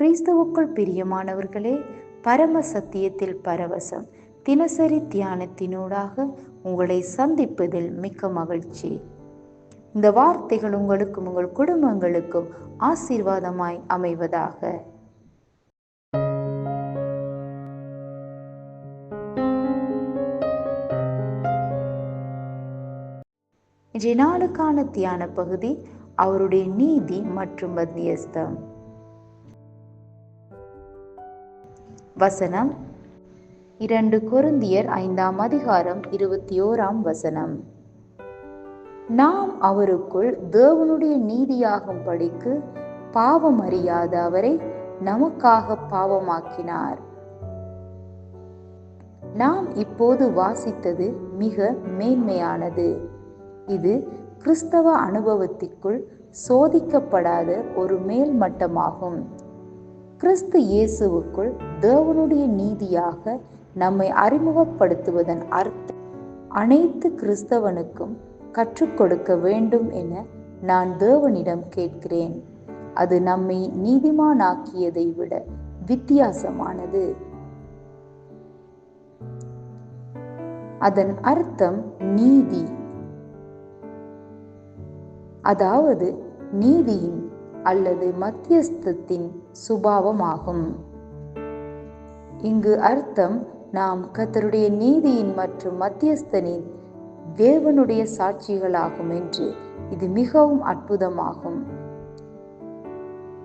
கிறிஸ்துவுக்குள் பிரியமானவர்களே பரம சத்தியத்தில் பரவசம். தினசரி தியானத்தினூடாக உங்களை சந்திப்பதில் மிக்க மகிழ்ச்சி. இந்த வார்த்தைகள் உங்களுக்கும் உங்கள் குடும்பங்களுக்கும் ஆசீர்வாதமாய் அமைவதாக. இன்றைய நாளுக்கான தியான பகுதி அவருடைய நீதி மற்றும் மத்தியஸ்தம். வசனம். இரண்டு கொருந்தியர் ஐந்தாம் அதிகாரம் இருபத்தி ஓராம் வசனம். நாம் அவருக்குள் தேவனுடைய நீதியாகும் படிக்கு பாவம் அறியாத அவரை நமக்காக பாவமாக்கினார். நாம் இப்போது வாசித்தது மிக மேன்மையானது. இது கிறிஸ்தவ அனுபவத்திற்குள் சோதிக்கப்படாத ஒரு மேல்மட்டமாகும். கிறிஸ்து இயேசுவுக்குள் தேவனுடைய நீதியாக நம்மை அறிமுகப்படுத்துவதன் அர்த்தம் அனைத்து கிறிஸ்தவனுக்கும் கற்றுக் கொடுக்க வேண்டும் என நான் தேவனிடம் கேட்கிறேன். அது நம்மை நீதிமானாக்கியதை விட வித்தியாசமானது. அதன் அர்த்தம் நீதி. அதாவது நீதியின் அல்லது மத்தியஸ்தத்தின் சுபாவமாகும். இங்கு அர்த்தம் நாம் கத்தருடைய நீதியின் மற்றும் மத்தியஸ்தனின் தேவனுடைய சாட்சிகளாகும் என்று. இது மிகவும் அற்புதமாகும்.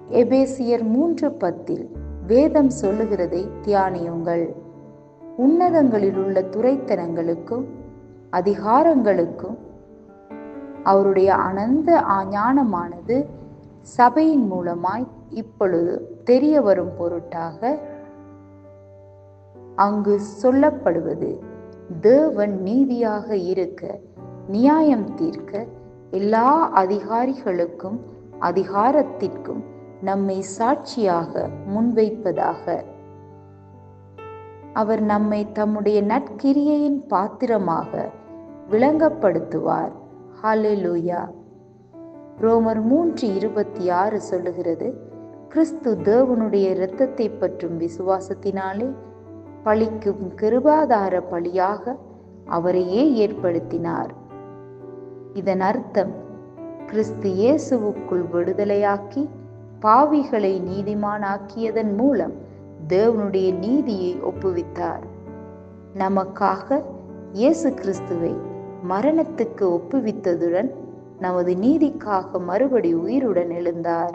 எபேசியர் மூன்று பத்தில் வேதம் சொல்லுகிறதை தியானியுங்கள். உன்னதங்களில் உள்ள துறைத்தனங்களுக்கும் அதிகாரங்களுக்கும் அவருடைய அனந்த ஞானமானது சபையின் மூலமாய் இப்பொழுது தெரிய வரும் பொருட்டாக அங்கு சொல்லப்படுவது தேவன் நீதியாக இருக்க நியாயம் தீர்க்க எல்லா அதிகாரிகளுக்கும் அதிகாரத்திற்கும் நம்மை சாட்சியாக முன்வைப்பதாக. அவர் நம்மை தம்முடைய நற்கிரியையின் பாத்திரமாக விளங்கப்படுத்துவார். ஹalleluya. ரோமர் மூன்று இருபத்தி ஆறு சொல்லுகிறது கிறிஸ்து தேவனுடைய இரத்தத்தை பற்றும் விசுவாசத்தினாலே பழிக்கும் கிருபாதார பலியாக அவரையே ஏற்படுத்தினார். இதன் அர்த்தம் கிறிஸ்து இயேசுவுக்குள் விடுதலையாக்கி பாவிகளை நீதிமானாக்கியதன் மூலம் தேவனுடைய நீதியை ஒப்புவித்தார். நமக்காக இயேசு கிறிஸ்துவை மரணத்துக்கு ஒப்புவித்ததுடன் நமது நீதிக்காக மறுபடி உயிருடன் எழுந்தார்.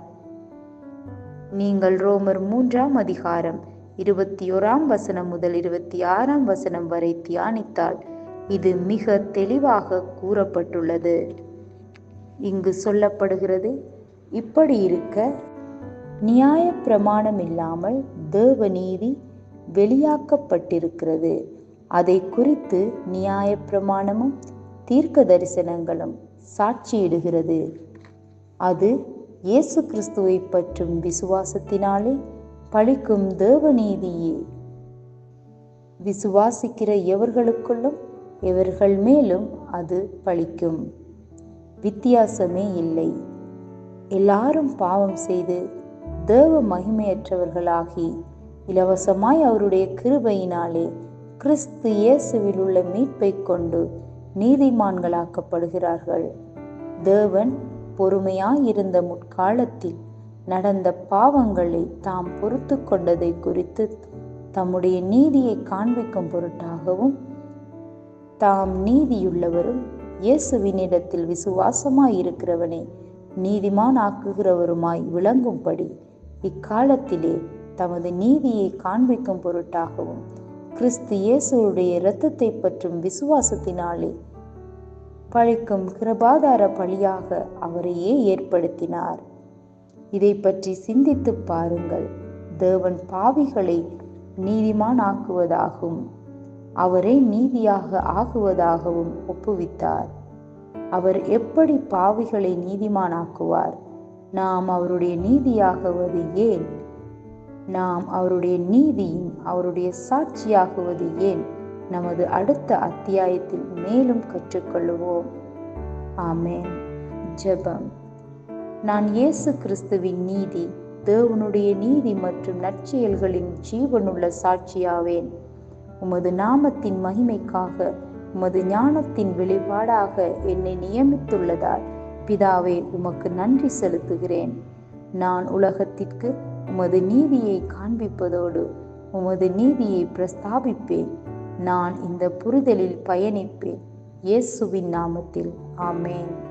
நீங்கள் ரோமர் மூன்றாம் அதிகாரம் இருபத்தி ஓராம் வசனம் முதல் இருபத்தி ஆறாம் வசனம் வரை தியானித்தால் இது மிக தெளிவாக கூறப்பட்டுள்ளது. இங்கு சொல்லப்படுகிறது இப்படி இருக்க நியாய பிரமாணம் இல்லாமல் தேவ நீதி வெளியாக்கப்பட்டிருக்கிறது. அதை குறித்து நியாய பிரமாணமும் தீர்க்க தரிசனங்களும் சாட்சியிடுகிறது. அது இயேசு கிறிஸ்துவை பற்றும் விசுவாசத்தினாலே பழிக்கும் தேவநீதியே. விசுவாசிக்கிற எவர்களுக்குள்ளும் எவர்கள் மேலும் அது பழிக்கும். வித்தியாசமே இல்லை. எல்லாரும் பாவம் செய்து தேவ மகிமையற்றவர்களாகி இலவசமாய் அவருடைய கிருபையினாலே கிறிஸ்து இயேசுவில் உள்ள மீட்பை கொண்டு நீதிமான்களாக்கப்படுகிறார்கள். தேவன் பொறுமையாயிருந்த முற்காலத்தில் நடந்த பாவங்களை தாம் பொறுத்து கொண்டதை குறித்து தம்முடைய நீதியை காண்பிக்கும் பொருட்டாகவும் தாம் நீதியுள்ளவரும் இயேசுவினிடத்தில் விசுவாசமாய் இருக்கிறவனை நீதிமான் ஆக்குகிறவருமாய் விளங்கும்படி இக்காலத்திலே தமது நீதியை காண்பிக்கும் பொருட்டாகவும் கிறிஸ்து இயேசுடைய இரத்தத்தை பற்றும் விசுவாசத்தினாலே பழிக்கும் கிருபாதார பலியாக அவரையே ஏற்படுத்தினார். இதை பற்றி சிந்தித்து பாருங்கள். தேவன் பாவிகளை நீதிமான் ஆக்குவதாகும் அவரை நீதியாக ஆகுவதாகவும் ஒப்புவித்தார். அவர் எப்படி பாவிகளை நீதிமானாக்குவார்? நாம் அவருடைய நீதியாகுவது ஏன்? நாம் அவருடைய நீதியும் அவருடைய சாட்சியாகுவது ஏன்? நமது அடுத்த அத்தியாயத்தில் மேலும் கற்றுக்கொள்ளுவோம் ஆமேன். ஜெபம். நான் இயேசு கிறிஸ்துவின் நீதி தேவனுடைய நீதி மற்றும் நற்செயல்களின் ஜீவனுள்ள சாட்சியாவேன். உமது நாமத்தின் மகிமைக்காக உமது ஞானத்தின் வெளிப்பாடாக என்னை நியமித்துள்ளதால் பிதாவே உமக்கு நன்றி செலுத்துகிறேன். நான் உலகத்திற்கு உமது நீதியை காண்பிப்பதோடு உமது நீதியை பிரஸ்தாபிப்பேன். நான் இந்த புரிதலில் பயணிப்பேன். இயேசுவின் நாமத்தில். ஆமேன்.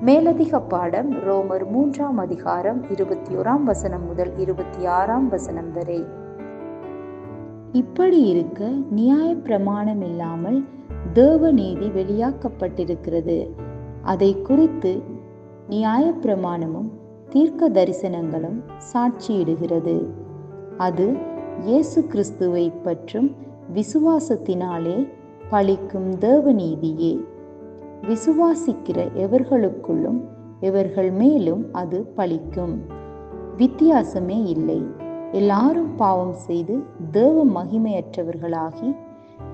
மேலதிக பாடம் ரோமர் மூன்றாம் அதிகாரம் இருபத்தி ஓராம் வசனம் முதல் இருபத்தி ஆறாம் வசனம் வரை. இப்படி இருக்க நியாய பிரமாணம் இல்லாமல் தேவ நீதி வெளியாக்கப்பட்டிருக்கிறது. அதை குறித்து நியாய பிரமாணமும் தீர்க்க தரிசனங்களும் சாட்சியிடுகிறது. அது இயேசு கிறிஸ்துவை பற்றும் விசுவாசத்தினாலே பழிக்கும் தேவநீதியே. விசுவாசிக்கிற எவர்களுக்குள்ளும் எவர்கள் மேலும் அது பழிக்கும். வித்தியாசமே இல்லை. எல்லாரும் பாவம் செய்து தேவ மகிமையற்றவர்களாகி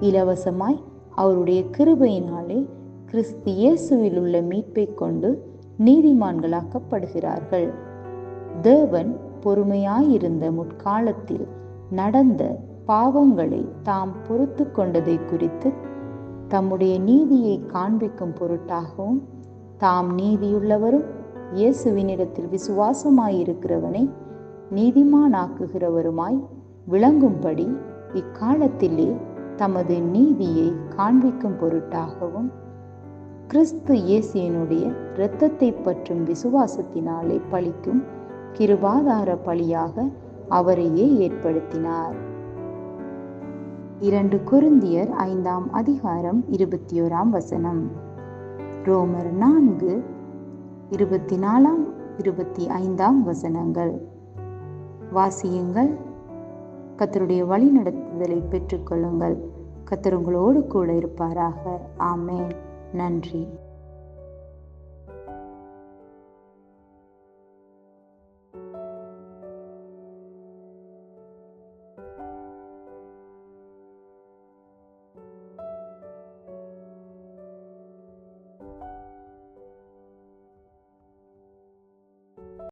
இலவசமாய் அவருடைய கிருபையினாலே கிறிஸ்து இயேசுவில் உள்ள மீட்பை கொண்டு நீதிமான்களாக்கப்படுகிறார்கள். தேவன் பொறுமையாயிருந்த முற்காலத்தில் நடந்த பாவங்களை தாம் பொறுத்து கொண்டதை குறித்து தம்முடைய நீதியை காண்பிக்கும் பொருட்டாகவும் தாம் நீதியுள்ளவரும் இயேசுவினிடத்தில் விசுவாசமாயிருக்கிறவனை நீதிமானாக்குகிறவருமாய் விளங்கும்படி இக்காலத்திலே தமது நீதியை காண்பிக்கும் பொருட்டாகவும் கிறிஸ்து இயேசியனுடைய இரத்தத்தை பற்றும் விசுவாசத்தினாலே பழிக்கும் கிருபாதார பலியாக அவரையே ஏற்படுத்தினார். இரண்டு குருந்தியர் ஐந்தாம் அதிகாரம் இருபத்தி ஓராம் வசனம். ரோமர் நான்கு இருபத்தி நாலாம் இருபத்தி ஐந்தாம் வசனங்கள். வாசியுங்கள். கத்தருடைய வழிநடத்துதலை பெற்றுக்கொள்ளுங்கள். கத்தர் உங்களோடு கூட இருப்பாராக. ஆமேன். நன்றி.